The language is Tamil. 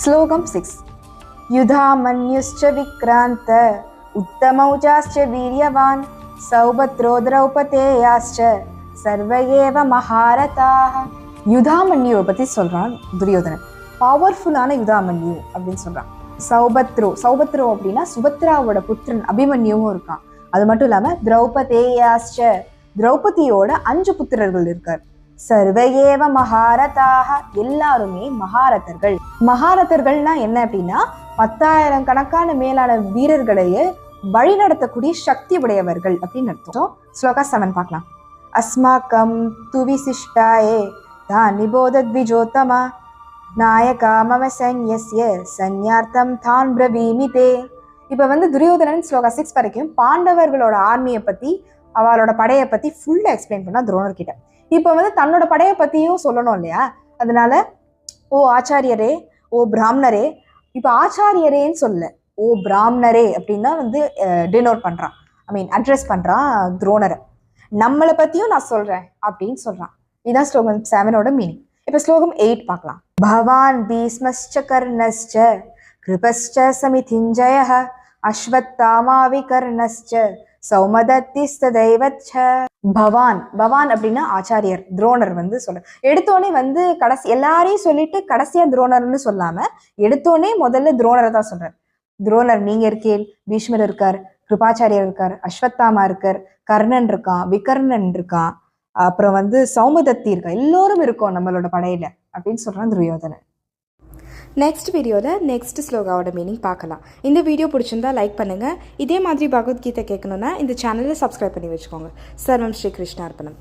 ஸ்லோகம் சிக்ஸ். யுதா யுதாமன்யுஷ்ச விக்ராந்த உத்தமௌஜாச்ச வீரியவான் சௌபத்ரோ திரௌபதேயாச்ச சர்வயேவ மகாரதாக யுதாமன்யுவை பற்றி சொல்கிறான் துரியோதனன். பவர்ஃபுல்லான யுதாமன்யு அப்படின்னு சொல்கிறான் சௌபத்ரோ சௌபத்ரோ அப்படின்னா சுபத்ராவோட புத்திரன் அபிமன்யுவும் இருக்கான். அது மட்டும் இல்லாமல் திரௌபதேயாச்ச திரௌபதியோட அஞ்சு புத்திரர்கள் இருக்கார். சர்வையேவ மகாரதாக எல்லாருமே மகாரதர்கள். மகாரதர்கள்னா என்ன அப்படின்னா பத்தாயிரம் கணக்கான மேலான வீரர்களையே வழி நடத்தக்கூடிய சக்தி உடையவர்கள் அப்படின்னு அர்த்தம். ஸ்லோகா செவன் பார்க்கலாம். அஸ்மாக்கம் துவிசிஷ்டாயே தான் நிபோதத்விஜோத்தமா நாயகா மம சன்யஸ்ய சன்யார்த்தம் தான் பிரவீமி தே இப்போ வந்து துரியோதனன் ஸ்லோகா சிக்ஸ் வரைக்கும் பாண்டவர்களோட ஆர்மியை பற்றி அவளோட படையை பற்றி ஃபுல்லாக எக்ஸ்பிளைன் பண்ணா துரோணர் கிட்ட. இப்போ வந்து தன்னோட படையை பற்றியும் சொல்லணும் இல்லையா? அதனால ஓ ஆச்சாரியரே ஓ பிராமணரே. இப்போ ஆச்சாரியரேன்னு சொல்ல ஓ பிராமணரே அப்படின்னா வந்து டினோட் பண்ணுறான் ஐ மீன் அட்ரஸ் பண்ணுறான் துரோணரை. நம்மளை பற்றியும் நான் சொல்கிறேன் அப்படின்னு சொல்கிறான் இதுதான் ஸ்லோகம் செவனோட மீனிங் இப்போ ஸ்லோகம் எயிட் பார்க்கலாம். பவான் பீஸ்மஸ்ச கர்ணஸ்ச கிருபஸ்ச சமிதிஞ்சய அஸ்வத்தாமாவி கர்ணஸ்ச சௌமதத்திஸ்ததைவச்ச. பவான் பவான் அப்படின்னா ஆச்சாரியர் துரோணர் வந்து சொல்ல எடுத்தோடனே வந்து கடைசி எல்லாரையும் சொல்லிட்டு கடைசியா துரோணர்னு சொல்லாம எடுத்தோடனே முதல்ல துரோணரை தான் சொல்றார். துரோணர் நீங்க இருக்கேள் பீஷ்மர் இருக்கார் கிருபாச்சாரியர் இருக்கார் அஸ்வத்தாமா இருக்கார் கர்ணன் இருக்கான் விகர்ணன் இருக்கான் அப்புறம் வந்து சௌமதத்தி இருக்கா எல்லோரும் இருக்கோம் நம்மளோட படையில அப்படின்னு சொல்றான் துரியோதனன். நெக்ஸ்ட் வீடியோவில் நெக்ஸ்ட் ஸ்லோகாவோட மீனிங் பார்க்கலாம். இந்த வீடியோ பிடிச்சிருந்தா லைக் பண்ணுங்கள் இதே மாதிரி பகவத்கீதை கேட்கணுன்னா இந்த சேனலை சப்ஸ்கிரைப் பண்ணி வச்சுக்கோங்க. சர்வம் ஸ்ரீ கிருஷ்ணார்ப்பணம்